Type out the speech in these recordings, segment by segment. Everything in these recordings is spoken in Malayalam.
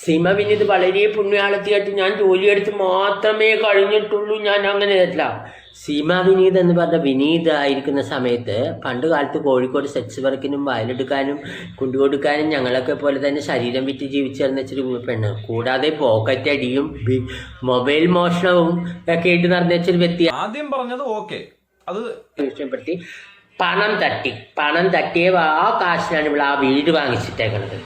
സീമ വിനീത് വളരെ പുണ്യാളത്തിയായിട്ട് ഞാൻ ജോലിയെടുത്ത് മാത്രമേ കഴിഞ്ഞിട്ടുള്ളൂ ഞാൻ അങ്ങനെ അല്ല സീമ വിനീത് എന്ന് പറഞ്ഞ വിനീത് ആയിരിക്കുന്ന സമയത്ത് പണ്ട് കാലത്ത് കോഴിക്കോട് സെക്സ് വർക്കിനും വയലെടുക്കാനും കൊണ്ടുകൊടുക്കാനും ഞങ്ങളൊക്കെ പോലെ തന്നെ ശരീരം വിറ്റ് ജീവിച്ചിരുന്ന ഇച്ചിരി പെണ്ണ്. കൂടാതെ പോക്കറ്റ് അടിയും മൊബൈൽ മോഷണവും ഒക്കെ ആയിട്ട് നടന്ന ഇച്ചിരി വ്യക്തി ആദ്യം പറഞ്ഞത് ഓക്കെ. അത് ഭീഷണിപ്പെടുത്തി പണം തട്ടി. പണം തട്ടിയ ആ കാശിനാണ് ഇവിടെ ആ വീട് വാങ്ങിച്ചിട്ടേക്കണത്.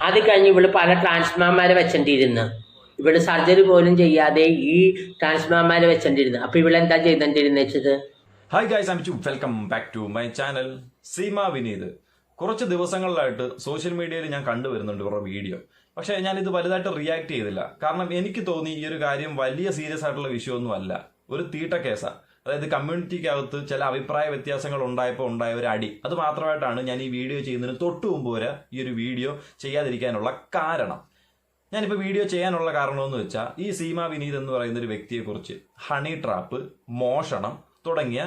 അത് കഴിഞ്ഞ് ഇവിടെ പല ട്രാൻസ്ഫോർമാരെ വെച്ചിട്ടിരുന്നു ഇവിടെ സർജറി പോലും ചെയ്യാതെ ഈ ട്രാൻസ്ഫോർമാരെ വെച്ചിട്ടിരുന്നു അപ്പൊ എന്താ ചെയ്തോണ്ടിരുന്നത് വെച്ചത്? Hi guys Amichu welcome back to my channel Seema Vineeth കുറച്ച് ദിവസങ്ങളിലായിട്ട് സോഷ്യൽ മീഡിയയിൽ ഞാൻ കണ്ടുവരുന്നുണ്ട് കുറേ വീഡിയോ പക്ഷേ ഞാൻ ഇത് വലുതായിട്ട് റിയാക്ട് ചെയ്തില്ല. കാരണം എനിക്ക് തോന്നി ഈ ഒരു കാര്യം വലിയ സീരിയസ് ആയിട്ടുള്ള വിഷയമൊന്നും അല്ല ഒരു തീട്ട കേസാണ് അതായത് കമ്മ്യൂണിറ്റിക്കകത്ത് ചില അഭിപ്രായ വ്യത്യാസങ്ങൾ ഉണ്ടായപ്പോൾ ഉണ്ടായ ഒരു അടി. അത് മാത്രമായിട്ടാണ് ഞാൻ ഈ വീഡിയോ ചെയ്യുന്നതിന് തൊട്ട് മുമ്പ് വരെ ഈ ഒരു വീഡിയോ ചെയ്യാതിരിക്കാനുള്ള കാരണം. ഞാനിപ്പോൾ വീഡിയോ ചെയ്യാനുള്ള കാരണമെന്ന് വെച്ചാൽ ഈ സീമ വിനീത് എന്ന് പറയുന്ന ഒരു വ്യക്തിയെക്കുറിച്ച് ഹണി ട്രാപ്പ് മോഷണം തുടങ്ങിയ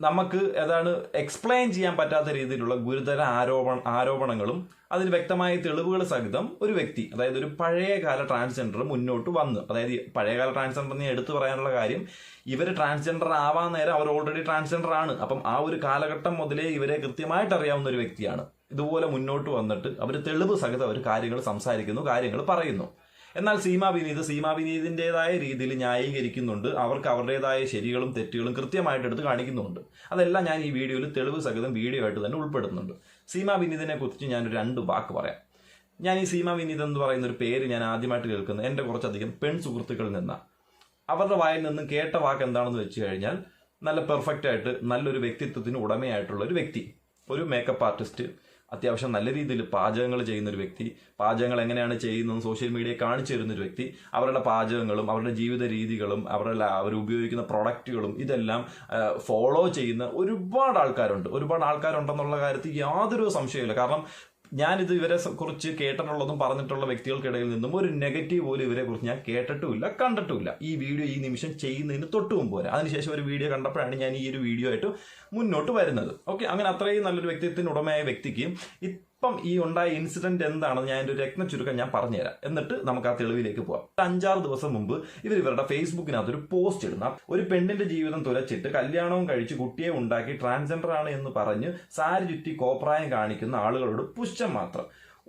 നമുക്ക് ഏതാണ് എക്സ്പ്ലെയിൻ ചെയ്യാൻ പറ്റാത്ത രീതിയിലുള്ള ഗുരുതര ആരോപണ ആരോപണങ്ങളും അതിന് വ്യക്തമായ തെളിവുകൾ സഹിതം ഒരു വ്യക്തി അതായത് ഒരു പഴയകാല ട്രാൻസ്ജെൻഡർ മുന്നോട്ട് വന്നു അതായത് പഴയകാല ട്രാൻസ്ജെൻഡർ ട്രാൻസ്ജെൻഡറിനെ എടുത്തു പറയാനുള്ള കാര്യം ഇവർ ട്രാൻസ്ജെൻഡർ ആവാൻ നേരം അവർ ഓൾറെഡി ട്രാൻസ്ജെൻഡർ ആണ്. അപ്പം ആ ഒരു കാലഘട്ടം മുതലേ ഇവരെ കൃത്യമായിട്ട് അറിയാവുന്ന ഒരു വ്യക്തിയാണ്. ഇതുപോലെ മുന്നോട്ട് വന്നിട്ട് അവർ തെളിവ് സഹിതം അവർ കാര്യങ്ങൾ സംസാരിക്കുന്നു കാര്യങ്ങൾ പറയുന്നു. എന്നാൽ സീമാ വിനീത് സീമാ വിനീതിന്റെതായ രീതിയിൽ ന്യായീകരിക്കുന്നുണ്ട്. അവർക്ക് അവരുടേതായ ശരികളും തെറ്റുകളും കൃത്യമായിട്ട് എടുത്ത് കാണിക്കുന്നുണ്ട്. അതെല്ലാം ഞാൻ ഈ വീഡിയോയിൽ തെളിവ് സഹിതം വീഡിയോ ആയിട്ട് തന്നെ ഉൾപ്പെടുത്തുന്നുണ്ട് സീമാ വിനീതിനെ കുറിച്ച് ഞാൻ രണ്ട് വാക്ക് പറയാം. ഞാൻ ഈ സീമാ വിനീത് എന്ന് പറയുന്ന ഒരു പേര് ഞാൻ ആദ്യമായിട്ട് കേൾക്കുന്നത് എന്റെ കുറച്ചധികം പെൺ സുഹൃത്തുക്കളിൽ നിന്നാണ്. അവരുടെ വായിൽ നിന്നും കേട്ട വാക്ക് എന്താണെന്ന് വെച്ച് കഴിഞ്ഞാൽ നല്ല പെർഫെക്റ്റ് ആയിട്ട് നല്ലൊരു വ്യക്തിത്വത്തിന് ഉടമയായിട്ടുള്ള ഒരു വ്യക്തി. ഒരു മേക്കപ്പ് ആർട്ടിസ്റ്റ് അത്യാവശ്യം നല്ല രീതിയിൽ പാചകങ്ങൾ ചെയ്യുന്ന ഒരു വ്യക്തി പാചകങ്ങൾ എങ്ങനെയാണ് ചെയ്യുന്നത് സോഷ്യൽ മീഡിയ കാണിച്ചു തരുന്ന ഒരു വ്യക്തി അവരുടെ പാചകങ്ങളും അവരുടെ ജീവിത രീതികളും അവരുടെ അവർ ഉപയോഗിക്കുന്ന പ്രൊഡക്റ്റുകളും ഇതെല്ലാം ഫോളോ ചെയ്യുന്ന ഒരുപാട് ആൾക്കാരുണ്ട്. ഒരുപാട് ആൾക്കാരുണ്ടെന്നുള്ള കാര്യത്തിൽ യാതൊരു സംശയമില്ല കാരണം ഞാനിത് ഇവരെ കുറിച്ച് കേട്ടിട്ടുള്ളതും പറഞ്ഞിട്ടുള്ള വ്യക്തികൾക്കിടയിൽ നിന്നും ഒരു നെഗറ്റീവ് പോലും ഇവരെ കുറിച്ച് ഞാൻ കേട്ടിട്ടുമില്ല കണ്ടിട്ടുമില്ല. ഈ വീഡിയോ ഈ നിമിഷം ചെയ്യുന്നതിന് തൊട്ട് മുമ്പ് വരെ. അതിനുശേഷം ഒരു വീഡിയോ കണ്ടപ്പോഴാണ് ഞാൻ ഈ ഒരു വീഡിയോ ആയിട്ട് മുന്നോട്ട് വരുന്നത്. ഓക്കെ അങ്ങനെ അത്രയും നല്ലൊരു വ്യക്തിത്വത്തിന് ഉടമയായ വ്യക്തിക്ക് ഇപ്പം ഈ ഉണ്ടായ ഇൻസിഡന്റ് എന്താണെന്ന് ഞാൻ എന്റെ ഒരു രത്ന ചുരുക്കം ഞാൻ പറഞ്ഞുതരാം. എന്നിട്ട് നമുക്ക് ആ തെളിവിലേക്ക് ഒരു അഞ്ചാറ് ദിവസം മുമ്പ് ഇവർ ഇവരുടെ ഫേസ്ബുക്കിനകത്ത് ഒരു പോസ്റ്റ് ഇടുന്ന. ഒരു പെണ്ണിന്റെ ജീവിതം തുലച്ചിട്ട് കല്യാണവും കഴിച്ച് കുട്ടിയെ ഉണ്ടാക്കി ട്രാൻസ്ജെൻഡർ ആണ് എന്ന് പറഞ്ഞ് സാരി ചുറ്റി കോപ്രായം കാണിക്കുന്ന ആളുകളോട് പുഷ്ടം മാത്രം.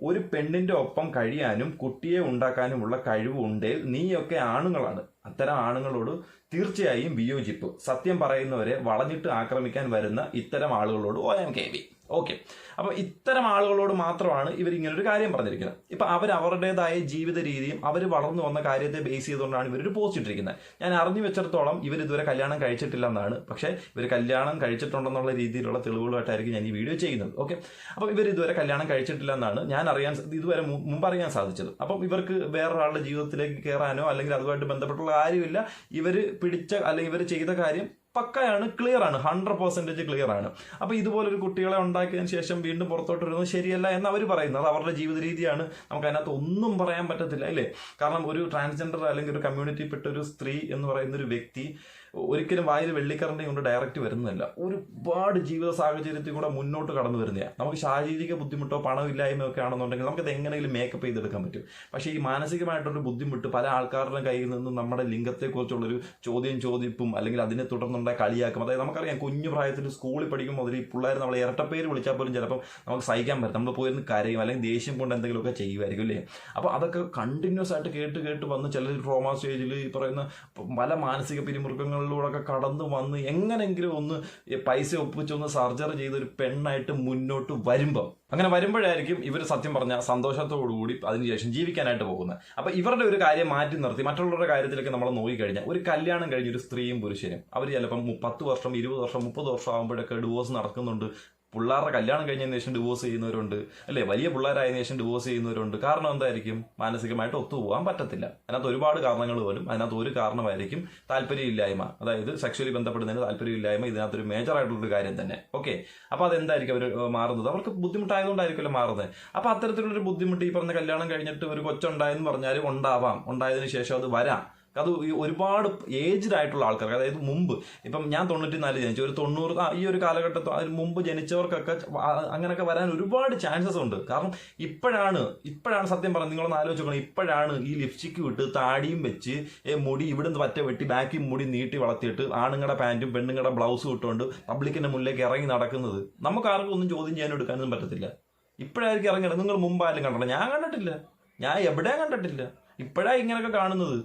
ഒരു പെണ്ണിന്റെ ഒപ്പം കഴിയാനും കുട്ടിയെ ഉണ്ടാക്കാനുമുള്ള കഴിവുണ്ടേൽ നീയൊക്കെ ആണുങ്ങളാണ്. അത്തരം ആണുങ്ങളോട് തീർച്ചയായും വിയോജിപ്പ്. സത്യം പറയുന്നവരെ വളഞ്ഞിട്ട് ആക്രമിക്കാൻ വരുന്ന ഇത്തരം ആളുകളോട് O M K V. Okay. അപ്പോൾ ഇത്തരം ആളുകളോട് മാത്രമാണ് ഇവർ ഇങ്ങനെ ഒരു കാര്യം പറഞ്ഞിരിക്കുന്നത്. ഇപ്പൊ അവർ അവരുടേതായ ജീവിത രീതിയും അവർ വളർന്നു വന്ന കാര്യത്തെ ബേസ് ചെയ്തുകൊണ്ടാണ് ഇവരൊരു പോസ്റ്റ് ഇട്ടിരിക്കുന്നത്. ഞാൻ അറിഞ്ഞു വെച്ചിടത്തോളം ഇവർ ഇതുവരെ കല്യാണം കഴിച്ചിട്ടില്ല എന്നാണ് പക്ഷേ ഇവർ കല്യാണം കഴിച്ചിട്ടുണ്ടെന്നുള്ള രീതിയിലുള്ള തെളിവുകളായിട്ടായിരിക്കും ഞാൻ ഈ വീഡിയോ ചെയ്യുന്നത്. ഓക്കെ. അപ്പോൾ ഇവർ ഇതുവരെ കല്യാണം കഴിച്ചിട്ടില്ല എന്നാണ് ഞാൻ അറിയാൻ ഇതുവരെ മുമ്പ് അറിയാൻ സാധിച്ചത്. അപ്പം ഇവർക്ക് വേറൊരാളുടെ ജീവിതത്തിലേക്ക് കയറാനോ അല്ലെങ്കിൽ അതുമായിട്ട് ബന്ധപ്പെട്ടുള്ള കാര്യമില്ല. ഇവർ പിടിച്ച അല്ലെങ്കിൽ ഇവർ ചെയ്ത കാര്യം പക്കയാണ് ക്ലിയർ ആണ്. ഹൺഡ്രഡ് പെർസെന്റേജ് ക്ലിയർ ആണ്. അപ്പോൾ ഇതുപോലൊരു കുട്ടികളെ ഉണ്ടാക്കിയതിന് ശേഷം വീണ്ടും പുറത്തോട്ട് വരുന്നത് ശരിയല്ല എന്ന് അവർ പറയുന്നത്. അവരുടെ ജീവിത രീതിയാണ്. നമുക്ക് അതിനകത്ത് ഒന്നും പറയാൻ പറ്റത്തില്ല അല്ലേ? കാരണം ഒരു ട്രാൻസ്ജെൻഡർ അല്ലെങ്കിൽ ഒരു കമ്മ്യൂണിറ്റിയിൽപ്പെട്ട ഒരു സ്ത്രീ എന്ന് പറയുന്ന ഒരു വ്യക്തി ഒരിക്കലും വായിൽ വെള്ളിക്കറണ്ടി കൊണ്ട് ഡയറക്റ്റ് വരുന്നതല്ല. ഒരുപാട് ജീവിത സാഹചര്യത്തിൽ കൂടെ മുന്നോട്ട് കടന്നു വരുന്നതാണ് നമുക്ക് ശാരീരിക ബുദ്ധിമുട്ടോ പണമില്ലായ്മയോ ഒക്കെ ആണെന്നുണ്ടെങ്കിൽ നമുക്കത് എങ്ങനെയും മേക്കപ്പ് ചെയ്തെടുക്കാൻ പറ്റും. പക്ഷേ ഈ മാനസികമായിട്ടൊരു ബുദ്ധിമുട്ട് പല ആൾക്കാരുടെ കയ്യിൽ നിന്നും നമ്മുടെ ലിംഗത്തെക്കുറിച്ചുള്ളൊരു ചോദ്യം ചോദിപ്പും അല്ലെങ്കിൽ അതിനെ തുടർന്നുണ്ടായ കളിയാക്കും. അതായത് നമുക്കറിയാം കുഞ്ഞു പ്രായത്തിൽ സ്കൂളിൽ പഠിക്കുമ്പോൾ മുതൽ ഈ പിള്ളേർ നമ്മളെ ഇരട്ടപ്പേര് വിളിച്ചാൽ പോലും ചിലപ്പം നമുക്ക് സഹിക്കാൻ പറ്റും നമ്മൾ പോയിരുന്ന് കരയും അല്ലെങ്കിൽ ദേഷ്യം കൊണ്ട് എന്തെങ്കിലുമൊക്കെ ചെയ്യുമായിരിക്കും അല്ലേ? അപ്പോൾ അതൊക്കെ കണ്ടിന്യൂസ് ആയിട്ട് കേട്ട് കേട്ട് വന്ന് ചിലർ ട്രോമ സ്റ്റേജിൽ ഈ പറയുന്ന പല മാനസിക പിരിമുറുക്കങ്ങളിലൂടെ ഒക്കെ കടന്നു വന്ന് എങ്ങനെങ്കിലും ഒന്ന് പൈസ ഒപ്പിച്ചൊന്ന് സർജറി ചെയ്ത് ഒരു പെണ്ണായിട്ട് മുന്നോട്ട് വരുമ്പം. അങ്ങനെ വരുമ്പോഴായിരിക്കും ഇവർ സത്യം പറഞ്ഞ സന്തോഷത്തോടുകൂടി അതിനുശേഷം ജീവിക്കാനായിട്ട് പോകുന്നത്. അപ്പോൾ ഇവരുടെ ഒരു കാര്യം മാറ്റി നിർത്തി മറ്റുള്ളവരുടെ കാര്യത്തിലൊക്കെ നമ്മൾ നോക്കിക്കഴിഞ്ഞാൽ ഒരു കല്യാണം കഴിഞ്ഞ ഒരു സ്ത്രീയും പുരുഷനും അവർ ചിലപ്പം പത്ത് വർഷം ഇരുപത് വർഷം മുപ്പത് വർഷം ആകുമ്പോഴൊക്കെ ഡിവോഴ്സ് നടക്കുന്നുണ്ട് പിള്ളേരുടെ കല്യാണം കഴിഞ്ഞതിന് ശേഷം ഡിവോഴ്സ് ചെയ്യുന്നവരുണ്ട്. അല്ലേ? വലിയ പിള്ളേരായതിനു ശേഷം ഡിവോഴ്സ് ചെയ്യുന്നവരുണ്ട്. കാരണം എന്തായിരിക്കും? മാനസികമായിട്ട് ഒത്തുപോകാൻ പറ്റത്തില്ല. അതിനകത്ത് ഒരുപാട് കാരണങ്ങൾ വരും. അതിനകത്ത് ഒരു കാരണമായിരിക്കും താല്പര്യമില്ലായ്മ. അതായത് സെക്ഷലി ബന്ധപ്പെടുന്നതിന് താല്പര്യമില്ലായ്മ ഇതിനകത്തൊരു മേജർ ആയിട്ടുള്ളൊരു കാര്യം തന്നെ. ഓക്കെ അപ്പോൾ അതെന്തായിരിക്കും അവർ മാറുന്നത്? അവർക്ക് ബുദ്ധിമുട്ടായതുകൊണ്ടായിരിക്കുമല്ലോ മാറുന്നത്. അപ്പോൾ അത്തരത്തിലുള്ളൊരു ബുദ്ധിമുട്ട് ഈ പറഞ്ഞ കല്യാണം കഴിഞ്ഞിട്ട് ഒരു കൊച്ചുണ്ടായെന്ന് പറഞ്ഞാൽ ഉണ്ടാവാം. ഉണ്ടായതിനു ശേഷം അത് വരാം. അത് ഒരുപാട് ഏജ്ഡ് ആയിട്ടുള്ള ആൾക്കാർക്ക് അതായത് മുമ്പ് ഇപ്പം ഞാൻ തൊണ്ണൂറ്റി നാല് ജനിച്ചു ഒരു തൊണ്ണൂറ് ഈ ഒരു കാലഘട്ടത്തിൽ അതിന് മുമ്പ് ജനിച്ചവർക്കൊക്കെ അങ്ങനെയൊക്കെ വരാൻ ഒരുപാട് ചാൻസസ് ഉണ്ട്. കാരണം ഇപ്പോഴാണ് ഇപ്പോഴാണ് സത്യം പറഞ്ഞത് നിങ്ങളൊന്ന് ആലോചിച്ച് നോക്കണം ഇപ്പോഴാണ് ഈ ലിപ്സ്റ്റിക്ക് വിട്ട് താടിയും വെച്ച് മുടി ഇവിടുന്ന് പറ്റ വെട്ടി ബാക്കി മുടി നീട്ടി വളർത്തിയിട്ട് ആണുങ്ങളുടെ പാന്റും പെണ്ണുങ്ങളുടെ ബ്ലൗസും ഇട്ടുകൊണ്ട് പബ്ലിക്കിന്റെ മുന്നിലേക്ക് ഇറങ്ങി നടക്കുന്നത്. നമുക്ക് ആർക്കും ഒന്നും ചോദ്യം ചെയ്യാനും എടുക്കാനൊന്നും പറ്റത്തില്ല. ഇപ്പോഴായിരിക്കും ഇറങ്ങിയത് നിങ്ങൾ മുമ്പായാലും കണ്ടില്ല ഞാൻ കണ്ടിട്ടില്ല. ഞാൻ എവിടെയും കണ്ടിട്ടില്ല. ഇപ്പോഴാണ് ഇങ്ങനെയൊക്കെ കാണുന്നത്.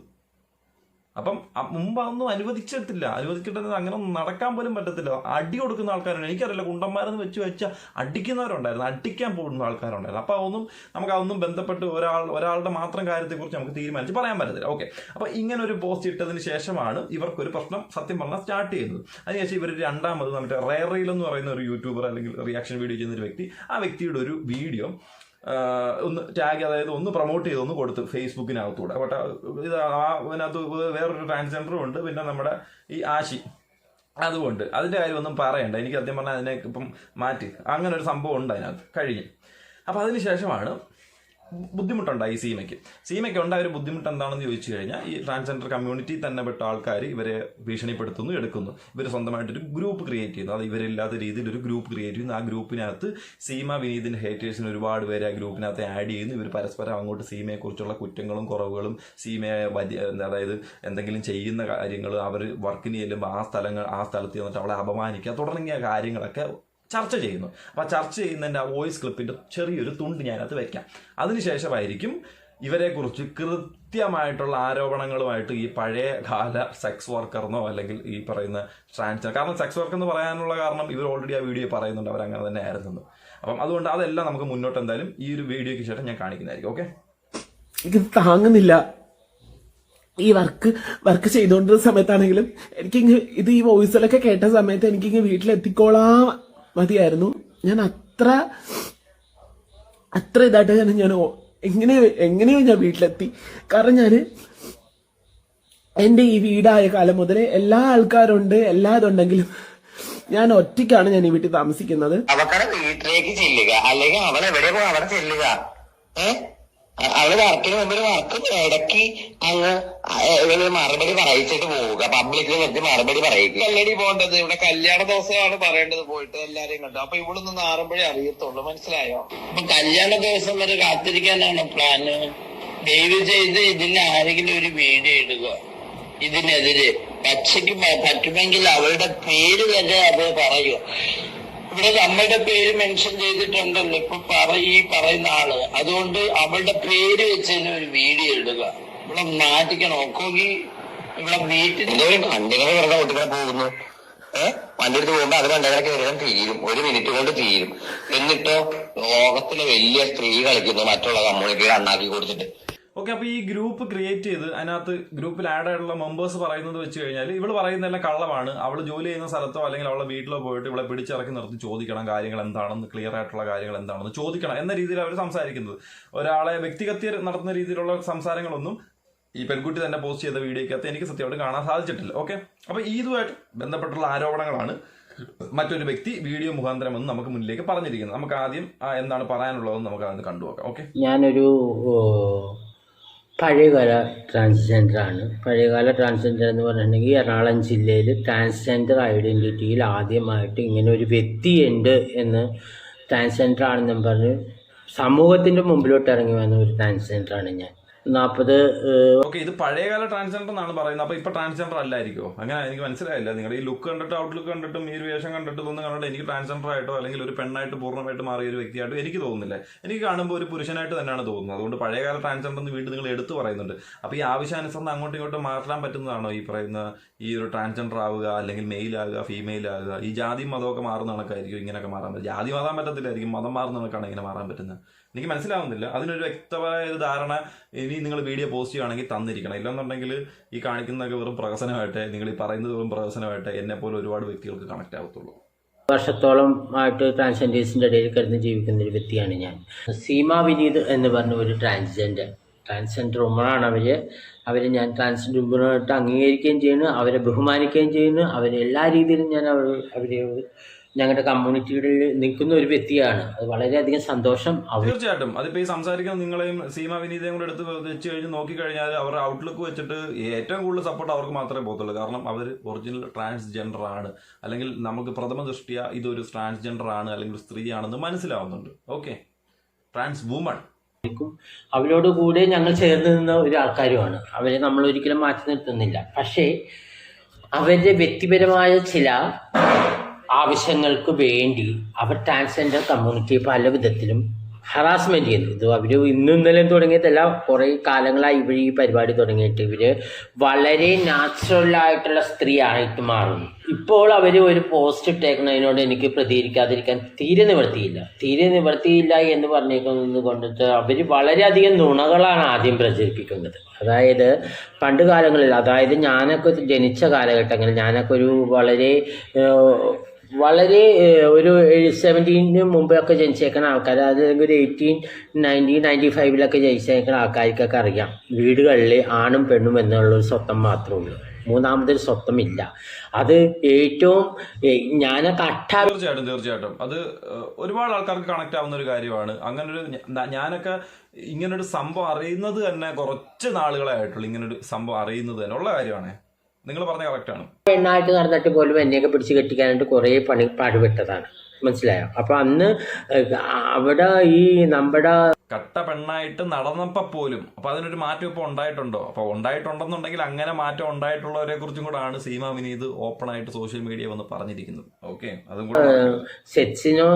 അപ്പം മുമ്പ് അതൊന്നും അനുവദിച്ചിട്ടില്ല. അനുവദിച്ചിട്ടത് അങ്ങനെ നടക്കാൻ പോലും പറ്റത്തില്ല. അടി കൊടുക്കുന്ന ആൾക്കാരുണ്ട്. എനിക്കറിയില്ല കുണ്ടന്മാരെന്ന് വെച്ച് വെച്ച അടിക്കുന്നവരുണ്ടായിരുന്നു. അടിക്കാൻ പോകുന്ന ആൾക്കാരുണ്ടായിരുന്നു. അപ്പോൾ അതൊന്നും നമുക്ക് അതൊന്നും ബന്ധപ്പെട്ട് ഒരാൾ ഒരാളുടെ മാത്രം കാര്യത്തെക്കുറിച്ച് നമുക്ക് തീരുമാനിച്ച് പറയാൻ പറ്റത്തില്ല. ഓക്കെ അപ്പോൾ ഇങ്ങനെ ഒരു പോസ്റ്റ് ഇട്ടതിന് ശേഷമാണ് ഇവർക്കൊരു പ്രശ്നം സത്യം പറഞ്ഞാൽ സ്റ്റാർട്ട് ചെയ്യുന്നത്. അതിനുശേഷം ഇവർ രണ്ടാമത് നമ്മുടെ റേറയിൽ എന്ന് പറയുന്ന ഒരു യൂട്യൂബർ അല്ലെങ്കിൽ റിയാക്ഷൻ വീഡിയോ ചെയ്യുന്ന ഒരു വ്യക്തി ആ വ്യക്തിയുടെ ഒരു വീഡിയോ ഒന്ന് ടാഗ് അതായത് ഒന്ന് പ്രൊമോട്ട് ചെയ്ത് ഒന്ന് കൊടുത്തു ഫേസ്ബുക്കിനകത്തൂടെ. പക്ഷേ ഇത് അതിനകത്ത് വേറൊരു ട്രാൻസ്ജെൻഡറും ഉണ്ട്. പിന്നെ നമ്മുടെ ഈ ആശി. അതുകൊണ്ട് അതിന്റെ കാര്യം ഒന്നും പറയണ്ട. എനിക്ക് സത്യം പറഞ്ഞാൽ അതിനെ ഇപ്പം മാറ്റി. അങ്ങനെ ഒരു സംഭവം ഉണ്ട് അതിനകത്ത്. കഴിഞ്ഞു. അപ്പം അതിന് ശേഷമാണ് ബുദ്ധിമുട്ടുണ്ടായി ഈ സീമയ്ക്ക്. സീമയ്ക്ക് ഉണ്ടായ ഒരു ബുദ്ധിമുട്ട് എന്താണെന്ന് ചോദിച്ചു കഴിഞ്ഞാൽ ഈ ട്രാൻസ്ജെൻഡർ കമ്മ്യൂണിറ്റി തന്നെ പെട്ട ആൾക്കാർ ഇവരെ ഭീഷണിപ്പെടുത്തുന്നു എടുക്കുന്നു. ഇവർ സ്വന്തമായിട്ടൊരു ഗ്രൂപ്പ് ക്രിയേറ്റ് ചെയ്യുന്നു. അത് ഇവരില്ലാത്ത രീതിയിൽ ഒരു ഗ്രൂപ്പ് ക്രിയേറ്റ് ചെയ്യുന്നു. ആ ഗ്രൂപ്പിനകത്ത് സീമ വിനീതിന്റെ ഹേറ്റേഴ്സിന് ഒരുപാട് പേര് ആ ഗ്രൂപ്പിനകത്ത് ആഡ് ചെയ്യുന്നു. ഇവർ പരസ്പരം അങ്ങോട്ട് സീമയെക്കുറിച്ചുള്ള കുറ്റങ്ങളും കുറവുകളും സീമയെ വലിയ അതായത് എന്തെങ്കിലും ചെയ്യുന്ന കാര്യങ്ങൾ അവർ വർക്കിന് ചെല്ലുമ്പോൾ ആ സ്ഥലങ്ങൾ ആ സ്ഥലത്ത് ചെന്നിട്ട് അവളെ അപമാനിക്കുക തുടങ്ങിയ കാര്യങ്ങളൊക്കെ ചർച്ച ചെയ്യുന്നു. അപ്പോൾ ചർച്ച ചെയ്യുന്നതിന്റെ ആ വോയിസ് ക്ലിപ്പിന്റെ ചെറിയൊരു തുണ്ട് ഞാനത് വയ്ക്കാം. അതിനുശേഷമായിരിക്കും ഇവരെക്കുറിച്ച് കൃത്യമായിട്ടുള്ള ആരോപണങ്ങളുമായിട്ട് ഈ പഴയ കാല സെക്സ് വർക്കറിനോ അല്ലെങ്കിൽ ഈ പറയുന്ന ട്രാൻസ് കാരണം സെക്സ് വർക്ക് എന്ന് പറയാനുള്ള കാരണം ഇവർ ഓൾറെഡി ആ വീഡിയോ പറയുന്നുണ്ട്. അവർ അങ്ങനെ തന്നെ ആയിരുന്നു അപ്പം അതുകൊണ്ട് അതെല്ലാം നമുക്ക് മുന്നോട്ട് എന്തായാലും ഈ ഒരു വീഡിയോയ്ക്ക് ശേഷം ഞാൻ കാണിക്കുന്നതായിരിക്കും. ഓക്കെ എനിക്ക് താങ്ങുന്നില്ല. ഈ വർക്ക് വർക്ക് ചെയ്തുകൊണ്ടിരുന്ന സമയത്താണെങ്കിലും എനിക്കിങ്ങ് ഇത് ഈ വോയിസിലൊക്കെ കേട്ട സമയത്ത് എനിക്കിങ്ങ് വീട്ടിലെത്തിക്കോളാം മതിയായിരുന്നു. ഞാൻ അത്ര അത്ര ഇതായിട്ട് തന്നെ ഞാൻ എങ്ങനെയോ എങ്ങനെയോ ഞാൻ വീട്ടിലെത്തി. കാരണം ഞാൻ എന്റെ ഈ വീടായ കാലം മുതൽ എല്ലാ ആൾക്കാരുണ്ട് എല്ലാ ഇതുണ്ടെങ്കിലും ഞാൻ ഒറ്റയ്ക്കാണ് ഞാൻ ഈ വീട്ടിൽ താമസിക്കുന്നത്. അവക്കടെ വീട്ടിലേക്ക് ചെല്ലുക. അല്ലെങ്കിൽ അവൾ എവിടെ പോയി അവിടെ ചെല്ലുക. ഏ? അ- അവൾ വർക്കിന് മുമ്പിൽ വർക്കും ഇടയ്ക്ക് അങ്ങ് ഇവർ മറുപടി പറയിച്ചിട്ട് പോവുക. പബ്ലിക്കിൽ നിർത്തി മറുപടി പറയുക കല്ലടി പോകേണ്ടത് ഇവിടെ കല്യാണ ദിവസമാണ് പറയേണ്ടത് പോയിട്ട് എല്ലാരെയും കണ്ടു. അപ്പൊ ഇവിടുന്ന് നാറുമ്പോഴേ അറിയത്തുള്ളൂ. മനസ്സിലായോ? അപ്പൊ കല്യാണ ദിവസം വരെ കാത്തിരിക്കാനാണ് പ്ലാന്. ദയവ് ചെയ്ത് ഇതിന് ആരെങ്കിലും ഒരു വീഡിയോ ഇടുക. ഇതിനെതിരെ. പച്ചയ്ക്ക് പറ്റുമെങ്കിൽ അവളുടെ പേര് തന്നെ അത് പറയുക ഇവിടെ അമ്മയുടെ പേര് മെൻഷൻ ചെയ്തിട്ടുണ്ടല്ലോ. ഇപ്പൊ പറ ഈ പറയുന്ന ആൾ. അതുകൊണ്ട് അവളുടെ പേര് വെച്ച് തന്നെ ഒരു വീഡിയോ ഇടുക. ഇവിടെ നാട്ടിക്കണം ഒക്കെങ്കിൽ ഇവിടെ വീട്ടിൽ കുട്ടികളെ പോകുന്നു. ഏഹ് വണ്ടി എടുത്ത് പോകുമ്പോ അത് കണ്ടവരൊക്കെ വരാൻ തീരും. ഒരു മിനിറ്റ് കൊണ്ട് തീരും. എന്നിട്ടോ ലോകത്തിലെ വലിയ സ്ത്രീ കളിക്കുന്നു. മറ്റുള്ള കമ്മ്യൂണിറ്റിയുടെ അണ്ണാക്കി കൊടുത്തിട്ട്. ഓക്കെ അപ്പൊ ഈ ഗ്രൂപ്പ് ക്രിയേറ്റ് ചെയ്ത് അതിനകത്ത് ഗ്രൂപ്പിൽ ആഡ് ആയിട്ടുള്ള മെമ്പേഴ്സ് പറയുന്നത് വെച്ച് കഴിഞ്ഞാൽ ഇവൾ പറയുന്നതെല്ലാം കള്ളമാണ്. അവൾ ജോലി ചെയ്യുന്ന സ്ഥലത്തോ അല്ലെങ്കിൽ അവളെ വീട്ടിലോ പോയിട്ട് ഇവളെ പിടിച്ചിറക്കി നിർത്തി ചോദിക്കണം കാര്യങ്ങൾ എന്താണെന്ന് ക്ലിയർ ആയിട്ടുള്ള കാര്യങ്ങൾ എന്താണെന്ന് ചോദിക്കണം എന്ന രീതിയിൽ അവർ സംസാരിക്കുന്നത്. ഒരാളെ വ്യക്തിഗത നടത്തുന്ന രീതിയിലുള്ള സംസാരങ്ങളൊന്നും ഈ പെൺകുട്ടി തന്നെ പോസ്റ്റ് ചെയ്ത വീഡിയോക്കകത്ത് എനിക്ക് സത്യമായിട്ട് കാണാൻ സാധിച്ചിട്ടില്ല. ഓക്കെ അപ്പൊ ഇതുമായിട്ട് ബന്ധപ്പെട്ടുള്ള ആരോപണങ്ങളാണ് മറ്റൊരു വ്യക്തി വീഡിയോ മുഖാന്തരം എന്ന് നമുക്ക് മുന്നിലേക്ക് പറഞ്ഞിരിക്കുന്നത്. നമുക്ക് ആദ്യം എന്താണ് പറയാനുള്ളതെന്ന് നമുക്ക് അതിന് കണ്ടുപോക്കാം ഓക്കെ. ഞാനൊരു പഴയകാല ട്രാൻസ്ജെൻഡറാണ് പഴയകാല ട്രാൻസ്ജെൻഡർ എന്ന് പറഞ്ഞിട്ടുണ്ടെങ്കിൽ എറണാകുളം ജില്ലയിൽ ട്രാൻസ്ജെൻഡർ ഐഡന്റിറ്റിയിൽ ആദ്യമായിട്ട് ഇങ്ങനെ ഒരു വ്യക്തിയുണ്ട് എന്ന് ട്രാൻസ്ജെൻഡർ ആണെന്നും പറഞ്ഞ് സമൂഹത്തിന്റെ മുമ്പിലോട്ട് ഇറങ്ങി വന്ന ഒരു ട്രാൻസ്ജെൻഡറാണ് ഞാൻ. നാൽപ്പത് ഓക്കെ ഇത് പഴയകാല ട്രാൻസ്ജെൻഡർ എന്നാണ് പറയുന്നത്. അപ്പൊ ഇപ്പൊ ട്രാൻസ്ജെൻഡർ അല്ലായിരിക്കോ അങ്ങനെ എനിക്ക് മനസ്സിലായില്ല. നിങ്ങളുടെ ഈ ലുക്ക് കണ്ടിട്ട് ഔട്ട്ലുക്ക് കണ്ടിട്ടും ഈ ഒരു വേഷം കണ്ടിട്ട് ഒന്നും കണ്ടിട്ട് എനിക്ക് ട്രാൻസ്ജെൻഡർ ആയിട്ടോ അല്ലെങ്കിൽ ഒരു പെണ്ണായിട്ട് പൂർണമായിട്ട് മാറിയ ഒരു വ്യക്തിയായിട്ടോ എനിക്ക് തോന്നുന്നില്ല. എനിക്ക് കാണുമ്പോൾ ഒരു പുരുഷനായിട്ട് തന്നെയാണ് തോന്നുന്നത്. അതുകൊണ്ട് പഴയകാല ട്രാൻസ്ജെൻഡർ എന്ന് വീണ്ടും നിങ്ങൾ എടുത്തു പറയുന്നുണ്ട്. അപ്പൊ ഈ ആവശ്യാനുസരണം അങ്ങോട്ടും ഇങ്ങോട്ടും മാറ്റാൻ പറ്റുന്നതാണോ ഈ പറയുന്ന ഈ ഒരു ട്രാൻസ്ജെൻഡർ ആവുക അല്ലെങ്കിൽ മെയിൽ ആകുക ഫീമെയിൽ ആകുക? ഈ ജാതി മതമൊക്കെ മാറുന്ന കണക്കായിരിക്കും ഇങ്ങനെയൊക്കെ മാറാൻ പറ്റും ജാതി മാറാൻ പറ്റത്തില്ലായിരിക്കും മതം മാറുന്ന കണക്കാണ് ഇങ്ങനെ മാറാൻ പറ്റുന്നത്. എനിക്ക് മനസ്സിലാവുന്നില്ല. അതിനൊരു വ്യക്തമായ ഒരു ധാരണ ഇനി നിങ്ങൾ വീഡിയോ പോസ്റ്റ് ചെയ്യുകയാണെങ്കിൽ തന്നിരിക്കണം. ഇല്ലെന്നുണ്ടെങ്കിൽ ഈ കാണിക്കുന്നതൊക്കെ വെറും പ്രഹസനമായിട്ട് നിങ്ങൾ ഈ പറയുന്നത് വെറും പ്രഹസനമായിട്ട് എന്നെ പോലെ ഒരുപാട് വ്യക്തികൾക്ക് കണക്ട് ആവത്തുള്ളൂ. വർഷത്തോളം ആയിട്ട് ട്രാൻസ്ജെൻഡേഴ്സിന്റെ ഇടയിൽ കിടന്ന് ജീവിക്കുന്ന ഒരു വ്യക്തിയാണ് ഞാൻ. സീമ വിനീത് എന്ന് പറഞ്ഞ ഒരു ട്രാൻസ്ജെൻഡർ ട്രാൻസ്ജെൻഡർ ഉമ്മനാണ് അവർ അവരെ. ഞാൻ ട്രാൻസ്ജെൻഡർ ഉമ്മനായിട്ട് അംഗീകരിക്കുകയും ചെയ്യുന്നു. അവരെ ബഹുമാനിക്കുകയും ചെയ്യുന്നു. അവരെ എല്ലാ രീതിയിലും ഞാൻ അവർ അവരെ ഞങ്ങളുടെ കമ്മ്യൂണിറ്റിയിൽ നിൽക്കുന്ന ഒരു വ്യക്തിയാണ്. അത് വളരെയധികം സന്തോഷം തീർച്ചയായിട്ടും. അതിപ്പോ ഈ സംസാരിക്കുന്ന നിങ്ങളെയും സീമ വിനീതയും കൂടെ എടുത്ത് വെച്ച് കഴിഞ്ഞ് നോക്കിക്കഴിഞ്ഞാൽ അവരുടെ ഔട്ട്ലുക്ക് വെച്ചിട്ട് ഏറ്റവും കൂടുതൽ സപ്പോർട്ട് അവർക്ക് മാത്രമേ പോകത്തുള്ളൂ. കാരണം അവർ ഒറിജിനൽ ട്രാൻസ്ജെൻഡർ ആണ്. അല്ലെങ്കിൽ നമുക്ക് പ്രഥമ ദൃഷ്ടിയ ഇതൊരു ട്രാൻസ്ജെൻഡർ ആണ് അല്ലെങ്കിൽ സ്ത്രീ സ്ത്രീയാണെന്ന് മനസ്സിലാവുന്നുണ്ട്. ഓക്കെ ട്രാൻസ് വുമൺ അവരോട് കൂടെ ഞങ്ങൾ ചേർന്ന് നിന്ന ഒരു ആൾക്കാരുമാണ്. അവരെ നമ്മൾ ഒരിക്കലും മാറ്റി നിർത്തുന്നില്ല. പക്ഷേ അവരുടെ വ്യക്തിപരമായ ചില ആവശ്യങ്ങൾക്ക് വേണ്ടി അവർ ട്രാൻസ്ജെൻഡർ കമ്മ്യൂണിറ്റി പല വിധത്തിലും ഹറാസ്മെന്റ് ചെയ്യുന്നു. ഇത് അവർ ഇന്നും ഇന്നലെയും തുടങ്ങിയതല്ല കുറേ കാലങ്ങളായി ഇവർ ഈ പരിപാടി തുടങ്ങിയിട്ട് ഇവർ വളരെ നാച്ചുറലായിട്ടുള്ള സ്ത്രീ ആയിട്ട് മാറുന്നു. ഇപ്പോൾ അവർ ഒരു പോസ്റ്റ് ഇട്ടേക്കുന്നതിനോട് എനിക്ക് പ്രതികരിക്കാതിരിക്കാൻ തീരെ നിവർത്തിയില്ല തീരെ നിവർത്തിയില്ല എന്ന് പറഞ്ഞേക്കുന്നത് കൊണ്ട് അവർ വളരെയധികം നുണകളാണ് ആദ്യം പ്രചരിപ്പിക്കുന്നത്. അതായത് പണ്ട് കാലങ്ങളിൽ അതായത് ഞാനൊക്കെ ജനിച്ച കാലഘട്ടങ്ങളിൽ ഞാനൊക്കെ ഒരു വളരെ വളരെ ഒരു സെവന്റീന് മുമ്പൊക്കെ ജനിച്ചേക്കുന്ന ആൾക്കാർ അല്ലെങ്കിൽ ഒരു എയ്റ്റീൻ നയന്റീൻ നയന്റി ഫൈവിലൊക്കെ ജനിച്ചേക്കുന്ന ആൾക്കാർക്കൊക്കെ അറിയാം. വീടുകളിൽ ആണും പെണ്ണും എന്നുള്ളൊരു സ്വത്തം മാത്രമേ ഉള്ളൂ. മൂന്നാമതൊരു സ്വത്തമില്ല അത് ഏറ്റവും ഞാൻ തീർച്ചയായിട്ടും തീർച്ചയായിട്ടും. അത് ഒരുപാട് ആൾക്കാർക്ക് കണക്ട് ആവുന്ന ഒരു കാര്യമാണ്. അങ്ങനെ ഒരു ഞാനൊക്കെ ഇങ്ങനൊരു സംഭവം അറിയുന്നത് തന്നെ കുറച്ച് നാളുകളായിട്ടുള്ളൂ ഇങ്ങനൊരു സംഭവം അറിയുന്നത് തന്നെ ഉള്ള കാര്യമാണ്. നിങ്ങൾ പറഞ്ഞ കറക്റ്റാണ് പെണ്ണായിട്ട് നടന്നിട്ട് പോലും എന്നെയൊക്കെ പിടിച്ച് കെട്ടിക്കാനായിട്ട് കുറേ പണി പാടുപെട്ടതാണ്. മനസ്സിലായോ? അപ്പൊ അന്ന് അവിടെ ഈ നമ്മുടെ കട്ട പെണ്ണായിട്ട് നടന്നപ്പോൾ പോലും അപ്പൊ അതിനൊരു മാറ്റം ഇപ്പോൾ ഉണ്ടായിട്ടുണ്ടോ? അപ്പോൾ ഉണ്ടായിട്ടുണ്ടെന്നുണ്ടെങ്കിൽ അങ്ങനെ മാറ്റം ഉണ്ടായിട്ടുള്ളവരെ കുറിച്ചും കൂടാണ് സീമ വിനീത് ഓപ്പൺ ആയിട്ട് സോഷ്യൽ മീഡിയ വന്ന് പറഞ്ഞിരിക്കുന്നത്. ഓക്കെ അതും കൂടെ സെക്സിനോ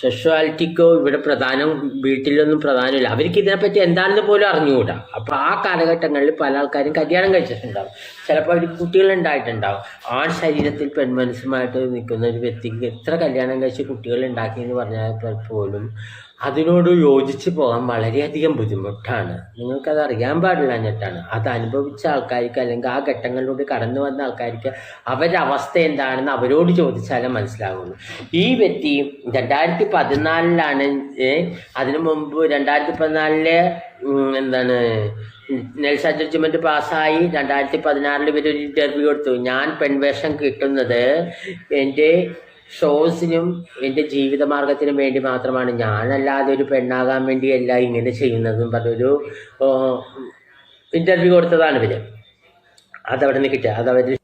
സെക്ഷുവാലിറ്റിക്കോ ഇവിടെ പ്രധാനം വീട്ടിലൊന്നും പ്രധാനമില്ല. അവർക്ക് ഇതിനെപ്പറ്റി എന്താണെന്ന് പോലും അറിഞ്ഞുകൂടാ. അപ്പൊ ആ കാലഘട്ടങ്ങളിൽ പല ആൾക്കാരും കല്യാണം കഴിച്ചിട്ടുണ്ടാവും. ചിലപ്പോൾ അവർക്ക് കുട്ടികളുണ്ടായിട്ടുണ്ടാവും. ആൺ ശരീരത്തിൽ പെൺമനസ്സുമായിട്ട് നിൽക്കുന്ന ഒരു വ്യക്തിക്ക് എത്ര കല്യാണം കഴിച്ച് കുട്ടികൾ ഉണ്ടാക്കി എന്ന് പറഞ്ഞാൽ പോലും അതിനോട് യോജിച്ച് പോകാൻ വളരെയധികം ബുദ്ധിമുട്ടാണ്. നിങ്ങൾക്കത് അറിയാൻ പാടില്ല എന്നിട്ടാണ്. അത് അനുഭവിച്ച ആൾക്കാർക്ക് അല്ലെങ്കിൽ ആ ഘട്ടങ്ങളിലൂടെ കടന്നു വന്ന ആൾക്കാർക്ക് അവരുടെ അവസ്ഥ എന്താണെന്ന് അവരോട് ചോദിച്ചാലേ മനസ്സിലാവുള്ളൂ. ഈ വ്യക്തി രണ്ടായിരത്തി പതിനാലിലാണ് അതിനു മുമ്പ് രണ്ടായിരത്തി പതിനാലിൽ എന്താണ് നെൽസൺ ജഡ്ജ്മെന്റ് പാസ്സായി രണ്ടായിരത്തി പതിനാറിൽ ഇവരൊരു ഇന്റർവ്യൂ കൊടുത്തു ഞാൻ പെൺവേഷം കിട്ടുന്നത് എന്റെ ഷോസിനും എന്റെ ജീവിതമാർഗത്തിനും വേണ്ടി മാത്രമാണ്. ഞാനല്ലാതെ ഒരു പെണ്ണാകാൻ വേണ്ടിയല്ല ഇങ്ങനെ ചെയ്യുന്നതെന്നും പറഞ്ഞൊരു ഇന്റർവ്യൂ കൊടുത്തതാണ് ഇവർ. അതവിടെ നിന്ന് കിട്ടിയ അതവര്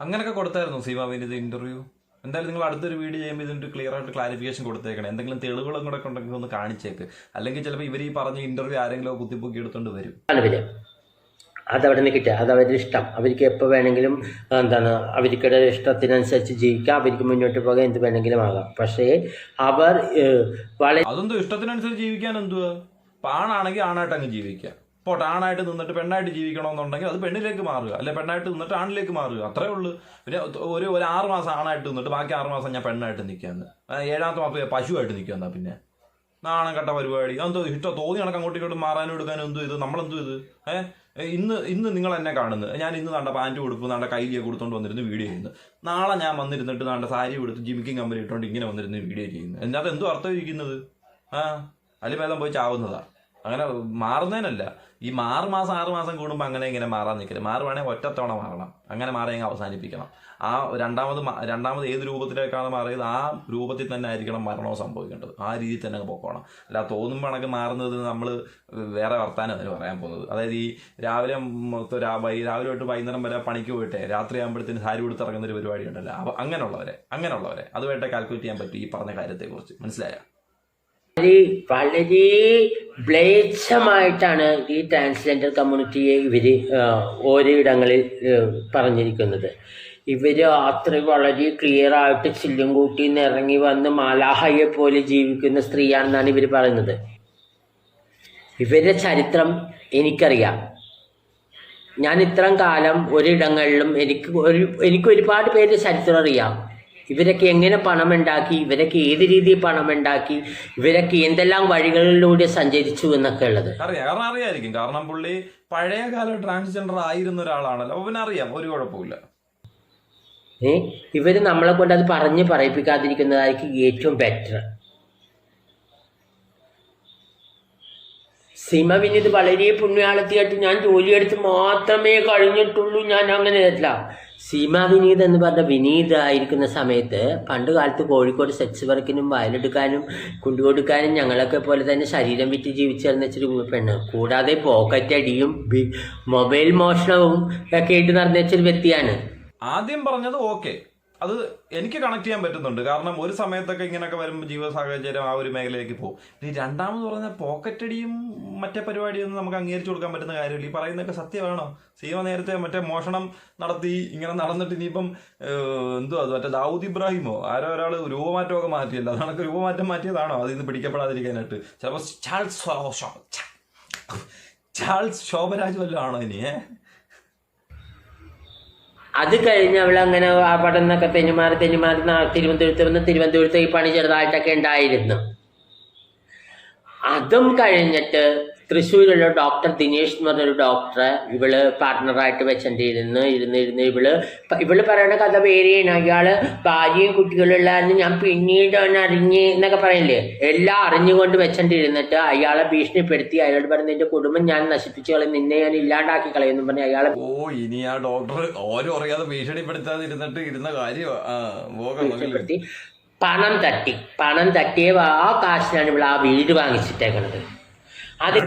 അങ്ങനെയൊക്കെ കൊടുത്തായിരുന്നു സീമ വിനീത് ഇന്റർവ്യൂ എന്തായാലും നിങ്ങൾ അടുത്തൊരു വീഡിയോ ചെയ്യുമ്പോൾ ഇതിന്റെ ക്ലിയർ ആയിട്ട് ക്ലാരിഫിക്കേഷൻ കൊടുത്തേക്കണം. എന്തെങ്കിലും തെളിവുകളും കൂടെ ഉണ്ടെങ്കിൽ ഒന്ന് കാണിച്ചേക്ക്. അല്ലെങ്കിൽ ചിലപ്പോൾ ഇവർ ഈ പറഞ്ഞ ഇന്റർവ്യൂ ആരെങ്കിലും കുത്തിപ്പൊക്കി എടുത്തുകൊണ്ട് വരും. അതവിടെ നിന്ന് കിട്ടുക. അത് അവരുടെ ഇഷ്ടം. അവർക്ക് എപ്പോൾ വേണമെങ്കിലും എന്താണ് അവർക്കുടെ ഇഷ്ടത്തിനനുസരിച്ച് ജീവിക്കാം. അവർക്ക് മുന്നോട്ട് പോകാൻ എന്ത് വേണമെങ്കിലും ആകാം. പക്ഷേ അവർ വളരെ അതെന്തോ ഇഷ്ടത്തിനനുസരിച്ച് ജീവിക്കാൻ എന്തുവാ? പാണാണെങ്കിൽ ആണായിട്ട് അങ്ങ് ജീവിക്കാം പോട്ടെ ആണായിട്ട് നിന്നിട്ട് പെണ്ണായിട്ട് ജീവിക്കണമെന്നുണ്ടെങ്കിൽ അത് പെണ്ണിലേക്ക് മാറുക. അല്ലെ പെണ്ണായിട്ട് നിന്നിട്ട് ആണിലേക്ക് മാറുക. അത്രേ ഉള്ളൂ. പിന്നെ ഒരു ഒരു ആറ് മാസം ആണായിട്ട് നിന്നിട്ട് ബാക്കി ആറ് മാസം ഞാൻ പെണ്ണായിട്ട് നിൽക്കാന്ന് ഏഴാമത്തെ മാസം പശുവായിട്ട് നിൽക്കാന്നാ പിന്നെ. നാണം കെട്ട പരിപാടി. എന്തോ ഇഷ്ടം. തോന്നി കണക്ക് അങ്ങോട്ടും ഇങ്ങോട്ടും മാറാനും എടുക്കാനും എന്തോ ഇത്? നമ്മളെന്തോ ഇത്? ഏഹ് ഇന്ന് ഇന്ന് നിങ്ങൾ എന്നെ കാണുന്നത് ഞാൻ ഇന്ന് നാണ്ട പാന്റ് കൊടുപ്പ് നാണ്ട കൈലിയെ കൊടുത്തോണ്ട് വന്നിരുന്ന് വീഡിയോ ചെയ്യുന്നു. നാളെ ഞാൻ വന്നിരുന്നിട്ട് നാണ്ട സാരി കൊടുത്ത് ജിമിക്കിങ് കമ്പനി ഇട്ടുകൊണ്ട് ഇങ്ങനെ വന്നിരുന്നു വീഡിയോ ചെയ്യുന്നു. എന്നാൽ എന്തോ അർത്ഥം ഇരിക്കുന്നത് ആ അല്ലെങ്കിൽ ഭേദം പോയി ചാവുന്നതാ. അങ്ങനെ മാറുന്നതിനല്ല. ഈ ആറ് മാസം ആറ് മാസം കൂടുമ്പോൾ അങ്ങനെ ഇങ്ങനെ മാറാൻ നിൽക്കരുത്. മാറുവാണെങ്കിൽ ഒറ്റത്തവണ മാറണം. അങ്ങനെ മാറി അങ്ങ് അവസാനിപ്പിക്കണം. ആ രണ്ടാമത് രണ്ടാമത് ഏത് രൂപത്തിലേക്കാണ് മാറിയത്? ആ രൂപത്തിൽ തന്നെ ആയിരിക്കണം മരണവും സംഭവിക്കേണ്ടത്. ആ രീതിയിൽ തന്നെ പോക്കോണം. അല്ല തോന്നുമ്പോൾ മാറുന്നത് നമ്മൾ വേറെ വർത്താനം അതിന് പറയാൻ പോകുന്നത്. അതായത് ഈ രാവിലെ മൊത്തം രാവിലെ തൊട്ട് വൈകുന്നേരം വരെ പണിക്ക് പോയിട്ടേ രാത്രി ആകുമ്പോഴത്തേന് സാരി കൊടുത്ത് ഇറങ്ങുന്ന ഒരു പരിപാടി ഉണ്ടല്ലോ. അപ്പോൾ അങ്ങനെയുള്ളവരെ അങ്ങനെയുള്ളവരെ. അതുമായിട്ട് കാൽക്കുലേറ്റ് ചെയ്യാൻ പറ്റും ഈ പറഞ്ഞ കാര്യത്തെക്കുറിച്ച്. മനസ്സിലായോ? വളരെ മ്ലേച്ഛമായിട്ടാണ് ഈ ട്രാൻസ്ജെൻഡർ കമ്മ്യൂണിറ്റിയെ ഇവർ ഓരോയിടങ്ങളിൽ പറഞ്ഞിരിക്കുന്നത്. ഇവർ അത്ര വളരെ ക്ലിയർ ആയിട്ട് ചില്ലും കൂട്ടി ഇറങ്ങി വന്ന് മാലാഹയെ പോലെ ജീവിക്കുന്ന സ്ത്രീയാണെന്നാണ് ഇവർ പറയുന്നത്. ഇവരുടെ ചരിത്രം എനിക്കറിയാം. ഞാൻ ഇത്രയും കാലം ഒരിടങ്ങളിലും എനിക്ക് ഒരു എനിക്ക് ഒരുപാട് പേരുടെ ചരിത്രം അറിയാം. ഇവരൊക്കെ എങ്ങനെ പണമുണ്ടാക്കി? ഇവരൊക്കെ ഏത് രീതിയിൽ പണമുണ്ടാക്കി? ഇവരൊക്കെ എന്തെല്ലാം വഴികളിലൂടെ സഞ്ചരിച്ചു എന്നൊക്കെ ഉള്ളത്. അറിയാം. കാരണം അറിയായിരിക്കും. കാരണം പുള്ളി പഴയ കാല ട്രാൻസ്ജെൻഡർ ആയിരുന്ന ഒരാളാണല്ലോ. അപ്പൊ പിന്നെ അറിയാം. ഒരു കുഴപ്പമില്ല ഏ? ഇവർ നമ്മളെ കൊണ്ട് അത് പറഞ്ഞ് പറയിപ്പിക്കാതിരിക്കുന്നതായിരിക്കും ഏറ്റവും ബെറ്റർ സീമ വിനീത് വളരെ പുണ്യാളത്തിയായിട്ട് ഞാൻ ജോലിയെടുത്ത് മാത്രമേ കഴിഞ്ഞിട്ടുള്ളൂ. ഞാൻ അങ്ങനെ അല്ല സീമ വിനീത് എന്ന് പറഞ്ഞ വിനീത് ആയിരിക്കുന്ന സമയത്ത് പണ്ട് കാലത്ത് കോഴിക്കോട് സെക്സ് വർക്കിനും വയലെടുക്കാനും കൊണ്ടുകൊടുക്കാനും ഞങ്ങളൊക്കെ പോലെ തന്നെ ശരീരം വിറ്റ് ജീവിച്ചിരുന്ന ഇച്ചിരി പെണ്ണ്. കൂടാതെ പോക്കറ്റ് അടിയും മൊബൈൽ മോഷണവും ഒക്കെ ആയിട്ട് നടന്ന വ്യക്തിയാണ്. ആദ്യം പറഞ്ഞത് ഓക്കെ. അത് എനിക്ക് കണക്ട് ചെയ്യാൻ പറ്റുന്നുണ്ട്. കാരണം ഒരു സമയത്തൊക്കെ ഇങ്ങനെയൊക്കെ വരുമ്പോൾ ജീവ സാഹചര്യം ആ ഒരു മേഖലയിലേക്ക് പോകും. ഇനി രണ്ടാമത് പറഞ്ഞ പോക്കറ്റടിയും മറ്റേ പരിപാടിയൊന്നും നമുക്ക് അംഗീകരിച്ചു കൊടുക്കാൻ പറ്റുന്ന കാര്യമില്ല. ഈ പറയുന്നൊക്കെ സത്യമാണോ സീമ നേരത്തെ മറ്റേ മോഷണം നടത്തി ഇങ്ങനെ നടന്നിട്ട് ഇനിയിപ്പം എന്തോ അത് മറ്റേ ദാവൂദ് ഇബ്രാഹിമോ? ആരോ ഒരാൾ രൂപമാറ്റമൊക്കെ മാറ്റിയല്ലോ. അതാണൊക്കെ രൂപമാറ്റം മാറ്റിയതാണോ? അതിൽ നിന്ന് പിടിക്കപ്പെടാതിരിക്കാനായിട്ട്. ചിലപ്പോൾ ചാൾസ് ചാൾസ് ശോഭരാജ് വല്ലതും ആണോ ഇനി? ഏഹ്? അത് കഴിഞ്ഞ് അവൾ അങ്ങനെ ആ പടന്നൊക്കെ തെന്നുമാറി തെഞ്ഞുമാറി നാ- തിരുവനന്തപുരത്ത് വന്ന് തിരുവനന്തപുരത്ത് ഈ പണി ചെറുതായിട്ടൊക്കെ ഉണ്ടായിരുന്നു. അതും കഴിഞ്ഞിട്ട് തൃശ്ശൂരുള്ള ഡോക്ടർ ദിനേഷ് എന്ന് പറഞ്ഞൊരു ഡോക്ടറെ ഇവൾ പാർട്ട്ണറായിട്ട് വെച്ചെന്റെ ഇരുന്ന് ഇരുന്ന് ഇരുന്ന് ഇവൾ ഇവൾ പറയണ കഥ വേറെയാണ്. അയാൾ ഭാര്യയും കുട്ടികളുള്ളായിരുന്നു ഞാൻ പിന്നീട് അവൻ അറിഞ്ഞ് എന്നൊക്കെ പറയില്ലേ? എല്ലാം അറിഞ്ഞുകൊണ്ട് വെച്ചിട്ടിരുന്നിട്ട് അയാളെ ഭീഷണിപ്പെടുത്തി അയാളോട് പറഞ്ഞ നിന്റെ കുടുംബം ഞാൻ നശിപ്പിച്ചു കളയും നിന്നെ ഞാൻ ഇല്ലാണ്ടാക്കി കളയുന്നു പറഞ്ഞ് അയാളെ ഓ ഇനി ആ ഡോക്ടർ ഓരോ അറിയാതെ ഭീഷണിപ്പെടുത്താതെ ഇരുന്നിട്ട് ഇരുന്ന കാര്യം ആ പോകാം ഭീഷണിപ്പെടുത്തി. പണം തട്ടി. പണം തട്ടിയ ആ കാശിനാണ് ഇവിടെ ആ വീട് വാങ്ങിച്ചിട്ടേക്കണത്. അത്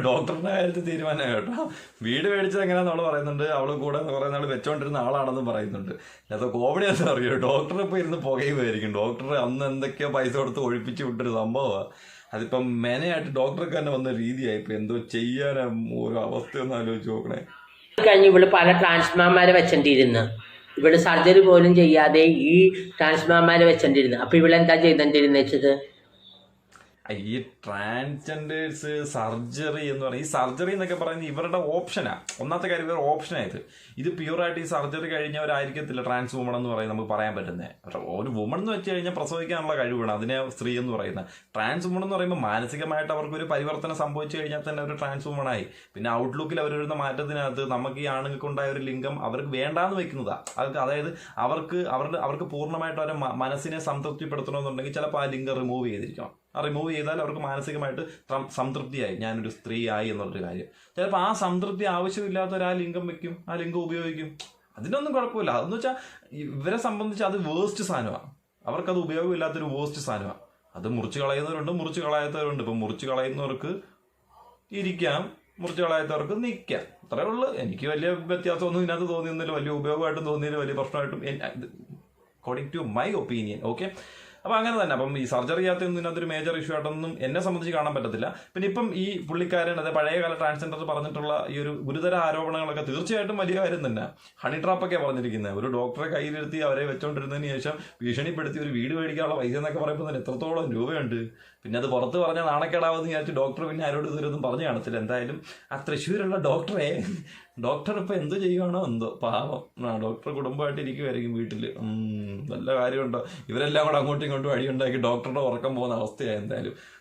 ഡോക്ടറിന്റെ കാര്യത്തിൽ തീരുമാനം കേട്ടോ. വീട് മേടിച്ചത് എങ്ങനെയാന്ന് അവൾ പറയുന്നുണ്ട്. അവൾ കൂടെ കുറെ നാൾ വെച്ചോണ്ടിരുന്ന ആളാണെന്ന് പറയുന്നുണ്ട്. അത് കോമഡി എന്താ അറിയോ? ഡോക്ടറെ ഇപ്പൊ ഇരുന്ന് പുകയുമായിരിക്കും. ഡോക്ടർ അന്ന് എന്തൊക്കെയോ പൈസ കൊടുത്ത് ഒഴിപ്പിച്ച് വിട്ടൊരു സംഭവമാണ് അതിപ്പം മെനയായിട്ട് ഡോക്ടർക്ക് തന്നെ വന്ന രീതിയായി. ഇപ്പൊ എന്തോ ചെയ്യാനാ ഒരു അവസ്ഥയൊന്നും ആലോചിച്ച് നോക്കണേ. കഴിഞ്ഞ് ഇവൾ പല ട്രാൻസ്മാന്മാരെ വെച്ചിട്ടിരുന്നു ഇവൾ സർജറി പോലും ചെയ്യാതെ ഈ ട്രാൻസ്മാന്മാരെ വെച്ചിട്ടിരുന്നു അപ്പൊ ഇവളെന്താ ചെയ്തോണ്ടിരുന്നു വെച്ചത്? ഈ ട്രാൻസ്ജെൻഡേഴ്സ് സർജറി എന്ന് പറയുന്നത് ഈ സർജറി എന്നൊക്കെ പറയുന്നത് ഇവരുടെ ഓപ്ഷനാ ഒന്നാമത്തെ കാര്യം ഇവർ ഓപ്ഷനായത് ഇത്. പ്യൂറായിട്ട് ഈ സർജറി കഴിഞ്ഞവരായിരിക്കത്തില്ല ട്രാൻസ് വുമൺ എന്ന് പറയുന്നത് നമുക്ക് പറയാൻ പറ്റുന്നത് ഒരു വുമൺ എന്ന് വെച്ച് കഴിഞ്ഞാൽ പ്രസവിക്കാനുള്ള കഴിവാണ്. അതിനെ സ്ത്രീ എന്ന് പറയുന്നത്. ട്രാൻസ് വുമൺ എന്ന് പറയുമ്പോൾ മാനസികമായിട്ട് അവർക്ക് ഒരു പരിവർത്തനം സംഭവിച്ചു കഴിഞ്ഞാൽ തന്നെ ഒരു ട്രാൻസ് വുമൺ ആയി. പിന്നെ ഔട്ട്ലുക്കിൽ അവർ വരുന്ന മാറ്റത്തിനകത്ത് നമുക്ക് ഈ ആണുങ്ങൾക്കുണ്ടായ ഒരു ലിംഗം അവർക്ക് വേണ്ടാന്ന് വെക്കുന്നതാ. അവർക്ക് അതായത് അവർക്ക് അവരുടെ അവർക്ക് പൂർണമായിട്ട് അവരുടെ മനസ്സിനെ സംതൃപ്തിപ്പെടുത്തണമെന്നുണ്ടെങ്കിൽ ചിലപ്പോൾ ആ ലിംഗം റിമൂവ് ചെയ്തിരിക്കണം. റിമൂവ് ചെയ്താൽ അവർക്ക് മാനസികമായിട്ട് സംതൃപ്തിയായി. ഞാനൊരു സ്ത്രീ ആയി എന്നുള്ളൊരു കാര്യം. ചിലപ്പോൾ ആ സംതൃപ്തി ആവശ്യമില്ലാത്തവർ ആ ലിംഗം വെക്കും ആ ലിംഗം ഉപയോഗിക്കും. അതിനൊന്നും കുഴപ്പമില്ല. അതെന്ന് വെച്ചാൽ ഇവരെ സംബന്ധിച്ച് അത് വേസ്റ്റ് സാധനമാണ്. അവർക്കത് ഉപയോഗമില്ലാത്തൊരു വേസ്റ്റ് സാധനമാണ്. അത് മുറിച്ച് കളയുന്നവരുണ്ട് മുറിച്ച് കളയാത്തവരുണ്ട്. ഇപ്പം മുറിച്ച് കളയുന്നവർക്ക് ഇരിക്കാം മുറിച്ച് കളയാത്തവർക്ക് നിൽക്കാം അത്രേ ഉള്ളൂ. എനിക്ക് വലിയ വ്യത്യാസമൊന്നും ഇതിനകത്ത് തോന്നിയൊന്നുമില്ല. വലിയ ഉപയോഗമായിട്ടും തോന്നിയില്ല. വലിയ പ്രശ്നമായിട്ടും according to my opinion okay അപ്പോൾ അങ്ങനെ തന്നെ. അപ്പം ഈ സർജറി ചെയ്യാത്തൊന്നും ഇതിനകത്തൊരു മേജർ ഇഷ്യൂ ആയിട്ടൊന്നും എന്നെ സംബന്ധിച്ച് കാണാൻ പറ്റത്തില്ല. പിന്നെ ഇപ്പം ഈ പുള്ളിക്കാരൻ അതായത് പഴയകാല ട്രാൻസ്ജെൻഡർ പറഞ്ഞിട്ടുള്ള ഈ ഒരു ഗുരുതര ആരോപണങ്ങളൊക്കെ തീർച്ചയായിട്ടും വലിയ കാര്യം തന്നെ. ഹണി ട്രാപ്പൊക്കെ പറഞ്ഞിരിക്കുന്നത് ഒരു ഡോക്ടറെ കയ്യിലെടുത്തി അവരെ വെച്ചോണ്ടിരുന്നതിന് ശേഷം ഭീഷണിപ്പെടുത്തി ഒരു വീട് മേടിക്കാനുള്ള പൈസ എന്നൊക്കെ പറയുമ്പോൾ തന്നെ എത്രത്തോളം രൂപയുണ്ട്? പിന്നെ അത് പുറത്ത് പറഞ്ഞാൽ നാണക്കേടാവെന്ന് വിചാരിച്ച് ഡോക്ടർ പിന്നെ ആരോട് ഇതുവരെയൊന്നും പറഞ്ഞു കാണത്തില്ല. എന്തായാലും ആ തൃശ്ശൂരുള്ള ഡോക്ടറെ ഡോക്ടർ ഇപ്പൊ എന്ത് ചെയ്യുവാണോ എന്തോ. പാവം. ആ ഡോക്ടർ കുടുംബമായിട്ട് ഇരിക്കുമായിരിക്കും വീട്ടിൽ നല്ല കാര്യമുണ്ടോ? ഇവരെല്ലാം കൂടെ അങ്ങോട്ടും ഇങ്ങോട്ടും അടിയുണ്ടാക്കി ഡോക്ടറുടെ ഉറക്കം പോകുന്ന അവസ്ഥയായി എന്തായാലും.